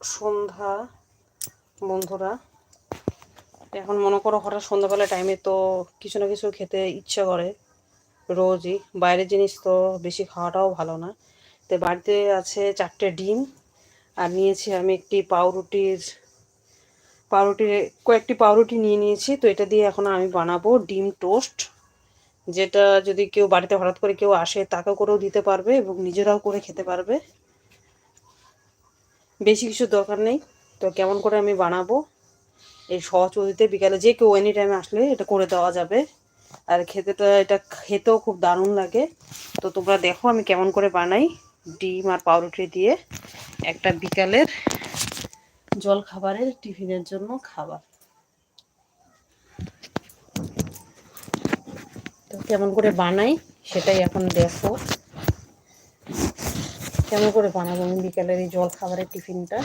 সন্ধ্যা, বন্ধুরা। এখন মনে করো হঠাৎ সন্ধ্যাবেলা টাইমে তো কিছু না কিছু খেতে ইচ্ছা করে রোজই। বাইরের জিনিস তো বেশি খাওয়াটাও ভালো না। তো বাড়িতে আছে চারটে ডিম, আর নিয়েছি আমি একটি পাউরুটির পাউরুটির কয়েকটি পাউরুটি নিয়ে নিয়েছি। তো এটা দিয়ে এখন আমি বানাবো ডিম টোস্ট, যেটা যদি কেউ বাড়িতে হঠাৎ করে কেউ আসে তাকেও করেও দিতে পারবে এবং নিজেরাও করে খেতে পারবে। বেশি কিছু দরকার নেই। তো কেমন করে আমি বানাবো? এই সহজ পদ্ধতিতে বিকালে যে কেউ এনি টাইমে আসলে এটা করে দেওয়া যাবে। আর খেতেটা এটা খেতেও খুব দারুণ লাগে। তো তোমরা দেখো আমি কেমন করে বানাই। ডিম আর পাউরুটি দিয়ে একটা বিকালের জল খাবারের টিফিনের জন্য খাবার। তো কেমন করে বানাই সেটাই এখন দেখো। কেমন করে বানাবো? আমি বিকালের এই জল খাবারের টিফিনটা।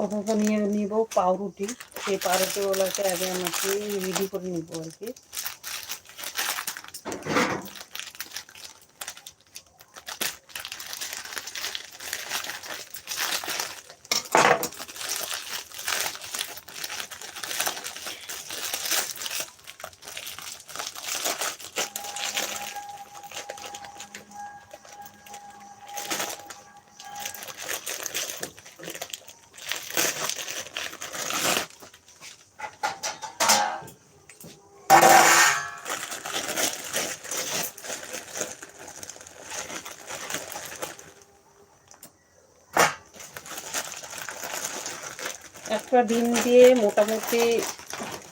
প্রথমত নিয়ে নিব পাউরুটি। সেই পাউরুটিগুলোকে আগে আমাকে রেডি করে নিব আর কি। একটা ডিম দিয়ে মোটামুটি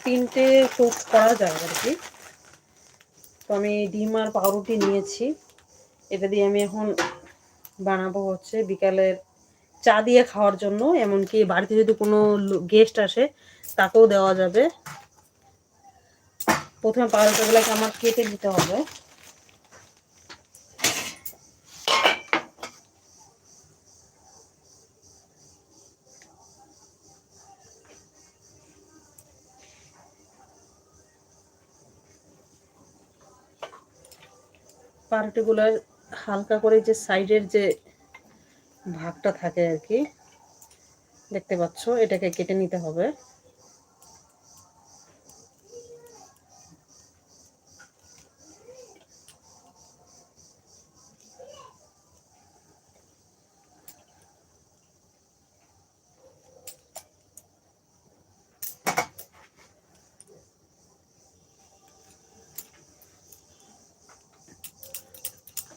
তিনটে টোস্ট করা যায় আর কি। তো আমি ডিম আর পাউরুটি নিয়েছি। এটা দিয়ে আমি এখন বানাবো হচ্ছে বিকালের চা দিয়ে খাওয়ার জন্য, এমনকি বাড়িতে যদি কোনো গেস্ট আসে, তাকেও দেওয়া যাবে। প্রথমে পাউরুটিগুলোকে আমার কেটে দিতে হবে। পাউরুটিগুলোর হালকা করে যে সাইডের যে ভাগটা থাকে আর কি, দেখতে পাচ্ছ, এটাকে কেটে নিতে হবে।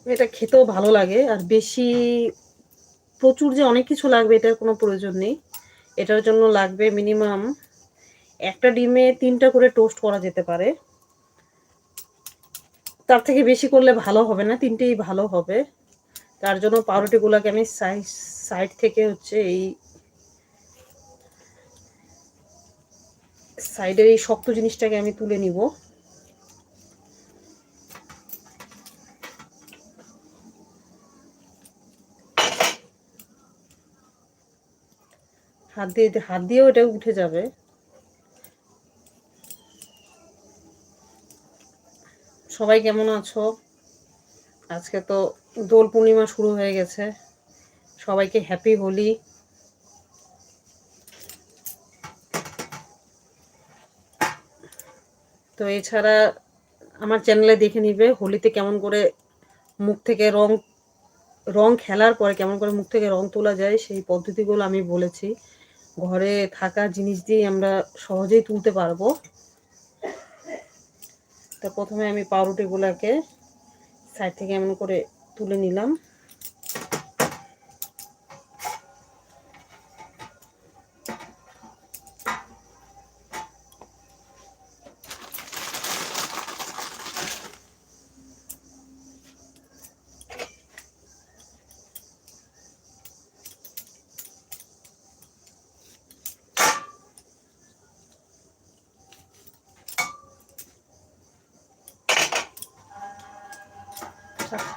এটা খেতেও ভালো লাগে। আর বেশি প্রচুর যে অনেক কিছু লাগবে, এটার কোনো প্রয়োজন নেই। এটার জন্য লাগবে মিনিমাম একটা ডিমে তিনটা করে টোস্ট করা যেতে পারে। তার থেকে বেশি করলে ভালো হবে না, তিনটেই ভালো হবে। তার জন্য পাউরুটিগুলোকে আমি সাইড সাইড থেকে হচ্ছে এই সাইডের এই শক্ত জিনিসটাকে আমি তুলে নিব। হাত দিয়ে হাত দিয়েও এটা উঠে যাবে। সবাই কেমন আছো? আজকে তো দোল পূর্ণিমা শুরু হয়ে গেছে। সবাইকে হ্যাপি হোলি। তো এছাড়া আমার চ্যানেলে দেখে নিবে হোলিতে কেমন করে মুখ থেকে রং রং খেলার পরে কেমন করে মুখ থেকে রং তোলা যায় সেই পদ্ধতিগুলো আমি বলেছি। ঘরে থাকা জিনিস দিয়েই আমরা সহজেই তুলতে পারব। তো প্রথমে আমি পাউরুটিগুলোকে সাইড থেকে এমন করে তুলে নিলাম।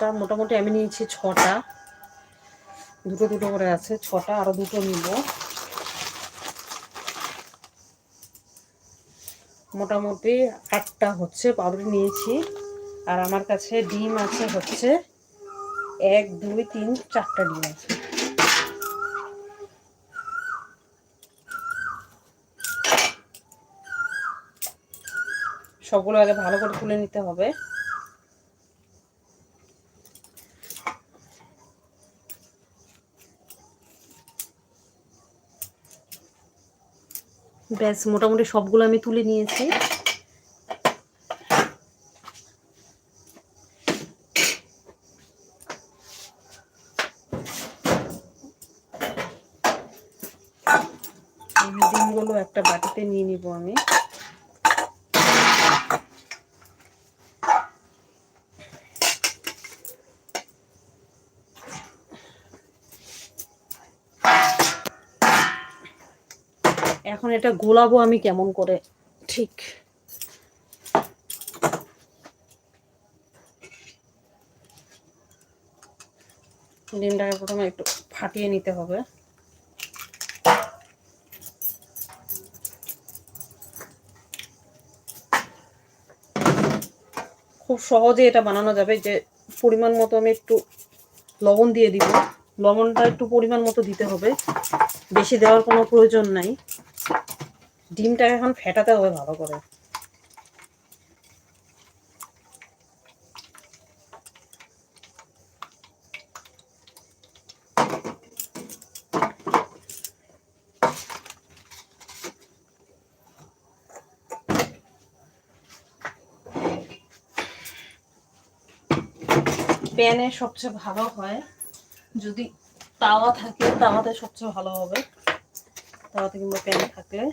চারটা মোটামুটি আমি নিয়েছি ছটা। দুটো দুটো করে আছে, ছটা আরও দুটো নিব। মোটামুটি আটটা হচ্ছে, পাউরুটি নিয়েছি। আর আমার কাছে ডিম আছে হচ্ছে এক, দুই, তিন, চারটা ডিম আছে। সবগুলো আগে ভালো করে তুলে নিতে হবে। ব্যাস মোটামুটি সবগুলো আমি তুলে নিয়েছি এই ডিমগুলো একটা বাটিতে নিয়ে নিব আমি এখন এটা গোলাবো আমি কেমন করে? ঠিক। ডিমটাকে প্রথমে একটু ফাটিয়ে নিতে হবে। খুব সহজে এটা বানানো যাবে যে পরিমাণ মতো আমি একটু লবণ দিয়ে দিব। লবণটা একটু পরিমাণ মতো দিতে হবে। বেশি দেওয়ার কোনো প্রয়োজন নাই। ডিমটা এখন ফেটাতে হবে ভালো করে। প্যানে সবচেয়ে ভালো হয়, যদি তাওয়া থাকে, তাওয়াতে সবচেয়ে ভালো হবে। তাওয়াতে কিংবা প্যানে থাকলে।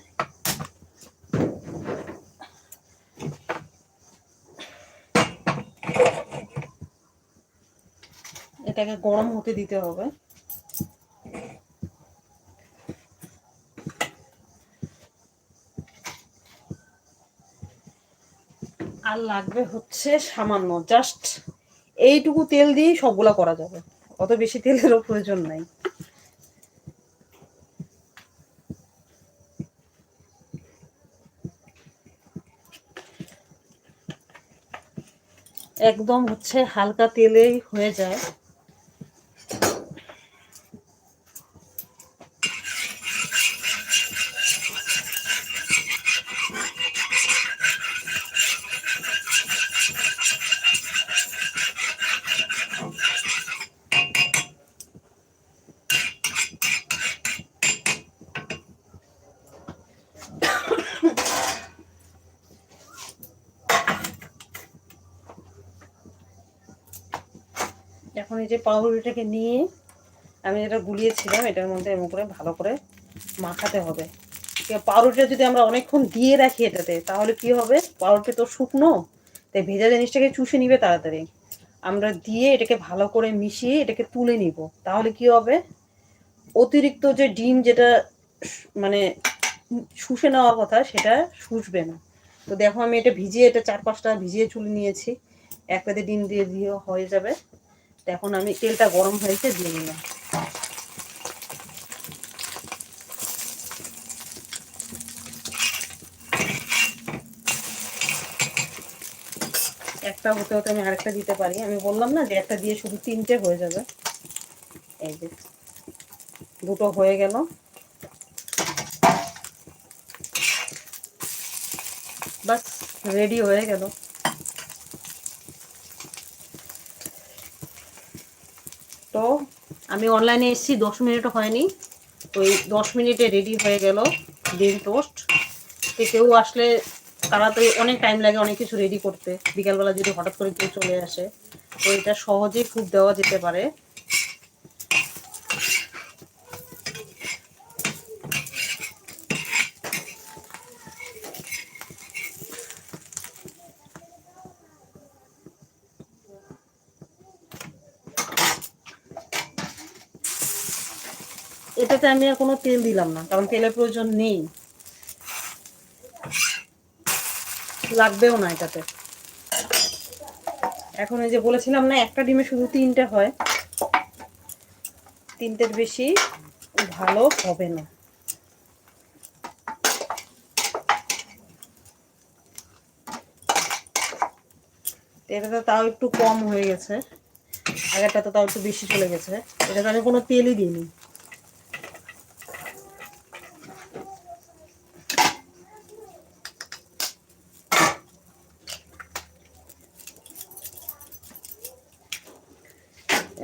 এটাকে গরম হতে দিতে হবে। আর লাগবে হচ্ছে সামান্য জাস্ট এইটুকু তেল দিয়েই সবগুলা করা যাবে। অত বেশি তেলেরও প্রয়োজন নাই। একদম হচ্ছে হালকা তেলেই হয়ে যায়। এখন এই যে পাউরুটিটাকে নিয়ে আমি যেটা গুলিয়েছিলাম, এটার মধ্যে এমন করে ভালো করে মাখাতে হবে। পাউরুটিটা যদি আমরা অনেকক্ষণ দিয়ে রাখি এটাতে, তাহলে কি হবে? পাউরুটি তো শুকনো, তাই ভেজা জিনিসটাকে চুষে নিবে তাড়াতাড়ি। আমরা দিয়ে এটাকে ভালো করে মিশিয়ে এটাকে তুলে নিব। তাহলে কি হবে? অতিরিক্ত যে ডিম যেটা মানে শুষে নেওয়ার কথা, সেটা শুষবে না। তো দেখো আমি এটা ভিজিয়ে, এটা চার পাঁচটা ভিজিয়ে চুলে নিয়েছি। একটাতে ডিম দিয়ে দিয়ে হয়ে যাবে। এখন আমি তেলটা গরম হয়েছে দিয়ে নিলাম একটা হতে হতে আমি আরেকটা দিতে পারি। আমি বললাম না যে একটা দিয়ে শুধু তিনটে হয়ে যাবে। এই যে, দুটো হয়ে গেল। বাস রেডি হয়ে গেল। তো আমি অনলাইনে এসেছি, দশ মিনিট হয়নি। তো এই দশ মিনিটে রেডি হয়ে গেল ডিম টোস্ট তো কেউ আসলে তারা তো অনেক টাইম লাগে অনেক কিছু রেডি করতে। বিকালবেলা যদি হঠাৎ করে কেউ চলে আসে, তো এটা সহজেই খুব দেওয়া যেতে পারে। এটাতে আমি আর কোনো তেল দিলাম না, কারণ তেলের প্রয়োজন নেই। লাগবেও না এটাতে। এখন এই যে বলেছিলাম না, একটা ডিমে শুধু তিনটে হয়। তিনটের বেশি ভালো হবে না। এটাতে তাও একটু কম হয়ে গেছে। আগেরটা তো তাও একটু বেশি চলে গেছে। এটাতে আমি কোনো তেলই দিইনি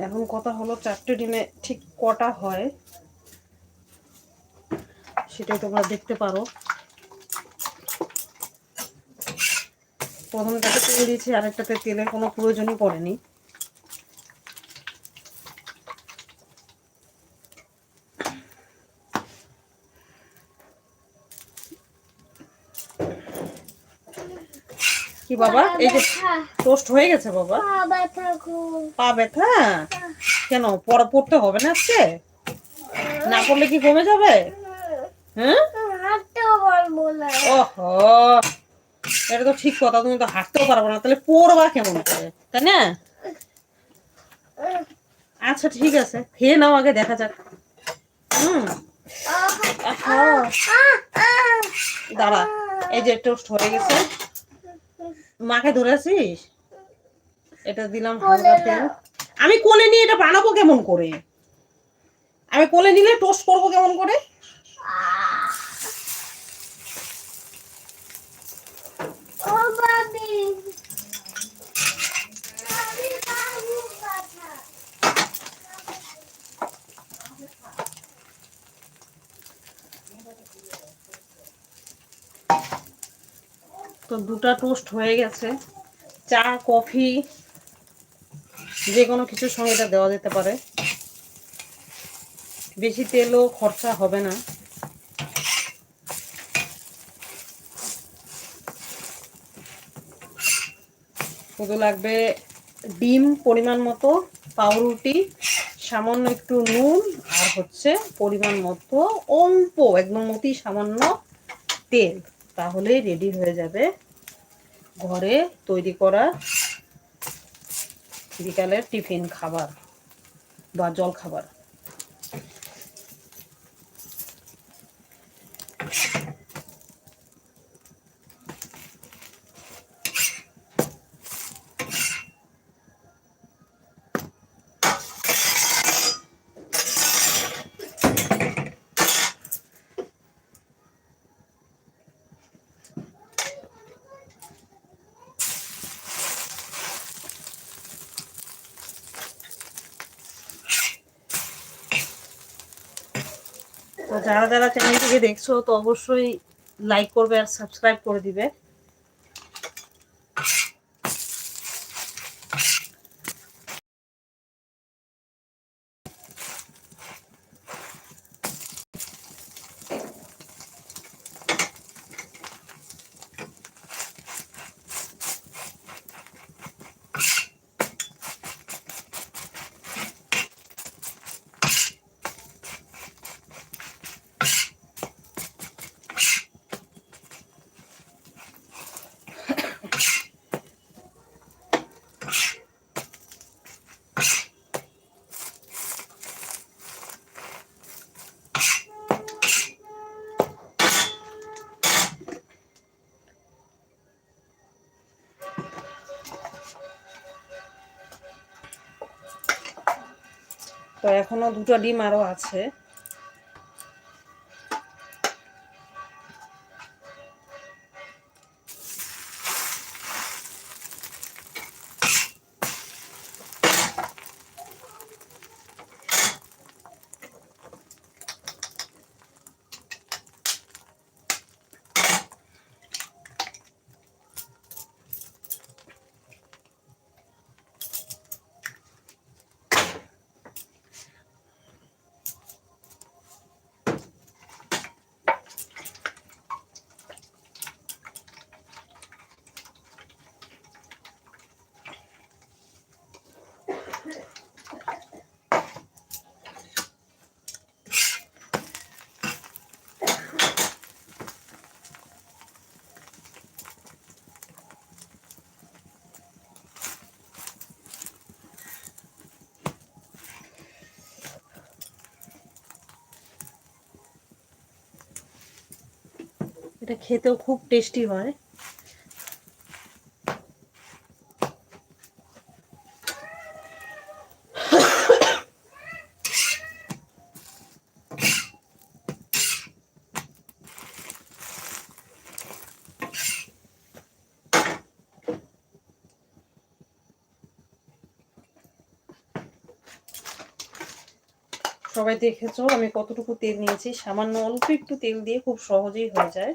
এখন কথা হলো চারটে ডিমে ঠিক কটা হয়, সেটাই তোমরা দেখতে পারো। প্রথমটাতে তেল দিয়েছি, আরেকটাতে তেলের কোনো প্রয়োজনই পড়েনি। বাবা? এই যে টোস্ট হয়ে গেছে বাবা। পা ব্যথা কেন? পড়া পড়তে হবে না আজকে? না পড়লে কি কমে যাবে? হ্যাঁ? ওহো। এটা তো ঠিক কথা তুমি তো হাঁটতেও পারব না। তাহলে পড়বা কেমন করে তাই না? আচ্ছা ঠিক আছে। খেয়ে নাও আগে দেখা যাক। হুম। দাঁড়া এই যে টোস্ট হয়ে গেছে। মাকে ধরেছিস? এটা দিলাম আমি কোলে নিয়ে এটা বানাবো কেমন করে? আমি কোলে নিলে টোস্ট করব কেমন করে তো দুটা টোস্ট হয়ে গেছে। চা, কফি যে কোনো কিছুর সঙ্গে এটা দেওয়া যেতে পারে। বেশি তেলও খরচা হবে না। শুধু লাগবে ডিম পরিমাণ মতো, পাউরুটি, সামান্য একটু নুন, আর হচ্ছে পরিমাণ মতো অল্প, একদম অতি সামান্য তেল। তাহলেই রেডি হয়ে যাবে। ঘরে তৈরি করা বিকালের টিফিন খাবার বা জল খাবার যারা যারা চ্যানেলটিকে দেখছ তো অবশ্যই লাইক করবে আর সাবস্ক্রাইব করে দিবে। তো এখনও দুটো ডিম আরও আছে। এটা খেতেও খুব টেস্টি হয়। সবাই দেখেছ, আমি কতটুকু তেল নিয়েছি? সামান্য অল্প একটু তেল দিয়ে খুব সহজেই হয়ে যায়।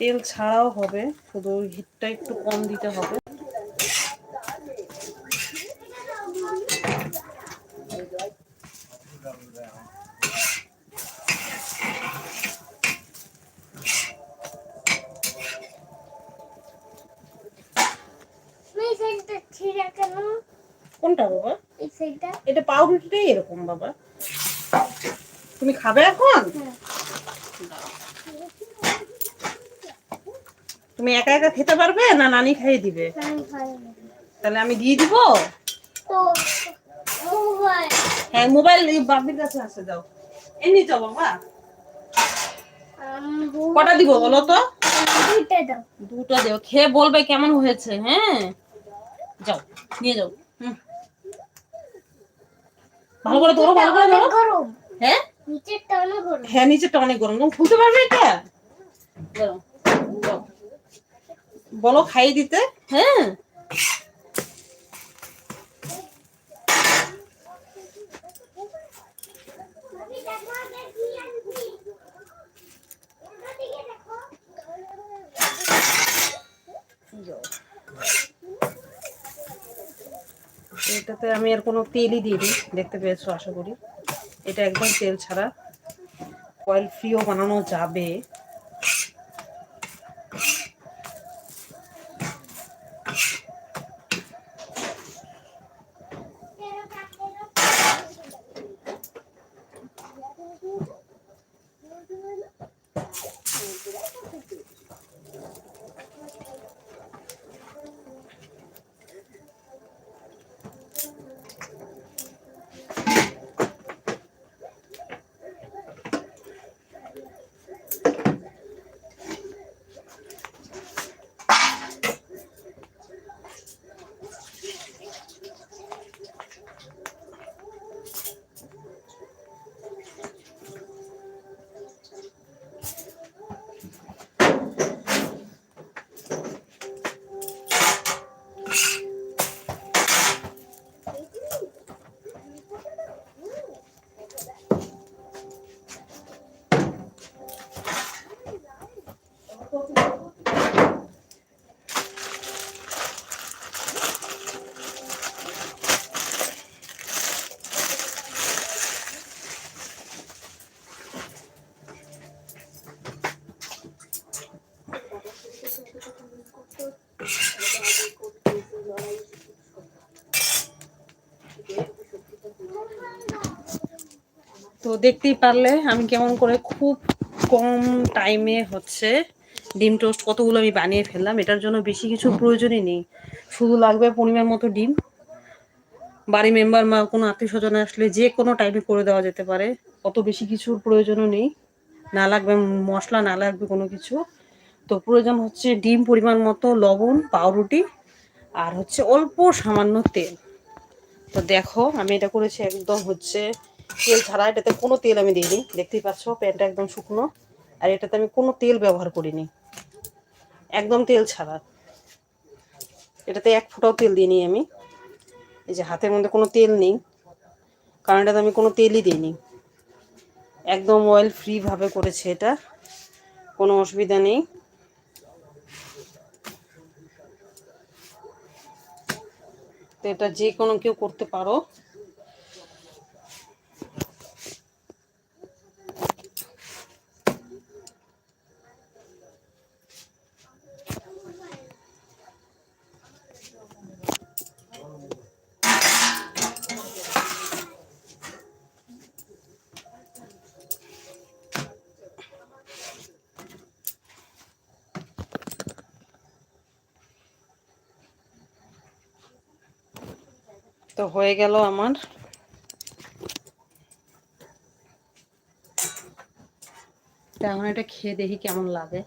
তেল ছাড়াও হবে শুধু হিটটা একটু কম দিতে হবে। কোনটা বাবা? এটা পাউরুটিটাই এরকম বাবা। তুমি খাবে এখন? তুমি একা একা খেতে পারবে না নানি খাইয়ে দিবে? তাহলে আমি দিয়ে দিব? হ্যাঁ মোবাইল বাবির কাছে আছে যাও এমনি যাও বাবা। কটা দিব বলো তো? দুটো দেও। খেয়ে বলবে কেমন হয়েছে হ্যাঁ? যাও নিয়ে যাও। ভালো করে ধরো ভালো করে ধরো। হ্যাঁ? নিচেরটা অনেক গরম। হ্যাঁ নিচেরটা অনেক গরম। তুমি খুলতে পারবে এটা। বলো খাইয়ে দিতে? হ্যাঁ। এটাতে আমি আর কোনো তেলই দিইনি দেখতে পেয়েছ আশা করি। এটা একদম তেল ছাড়া। অয়েল ফ্রিও বানানো যাবে। তো দেখতেই পারলে আমি কেমন করে খুব কম টাইমে হচ্ছে ডিম টোস্ট কতগুলো আমি বানিয়ে ফেললাম। এটার জন্য বেশি কিছু প্রয়োজনই নেই। শুধু লাগবে পরিমাণ মতো ডিম। বাড়ি মেম্বার বা কোনো আত্মীয় স্বজন আসলে যে কোনো টাইমে করে দেওয়া যেতে পারে। অত বেশি কিছুর প্রয়োজনও নেই। না লাগবে মশলা, না লাগবে কোনো কিছু। তো প্রয়োজন হচ্ছে ডিম পরিমাণ মতো লবণ, পাউরুটি, আর হচ্ছে অল্প সামান্য তেল। তো দেখো, আমি এটা করেছি একদম হচ্ছে তেল ছাড়া, এটাতে কোনো তেল আমি দিইনি। দেখতেই পাচ্ছ, প্যানটা একদম শুকনো। আর এটাতে আমি কোনো তেল ব্যবহার করিনি। একদম তেল ছাড়া। এটাতে এক ফোঁটাও তেল দিইনি আমি। এই যে হাতের মধ্যে কোনো তেল নেই। কারণ এটাতে আমি কোনো তেলই দিইনি। একদম অয়েল ফ্রিভাবে করেছে এটা। কোনো অসুবিধা নেই। তো এটা যে কোনো কেউ করতে পারো। তো হয়ে গেল আমার। এখন এটা খেয়ে দেখি কেমন লাগে।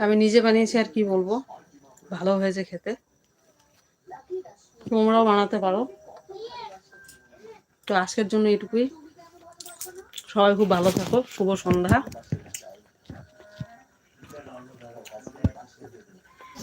আমি নিজে বানিয়েছি আর কি বলব। ভালো হয়েছে খেতে। তোমরাও বানাতে পারো। তো আজকের জন্য এটুকুই সবাই খুব ভালো থাকো। শুভ সন্ধ্যা।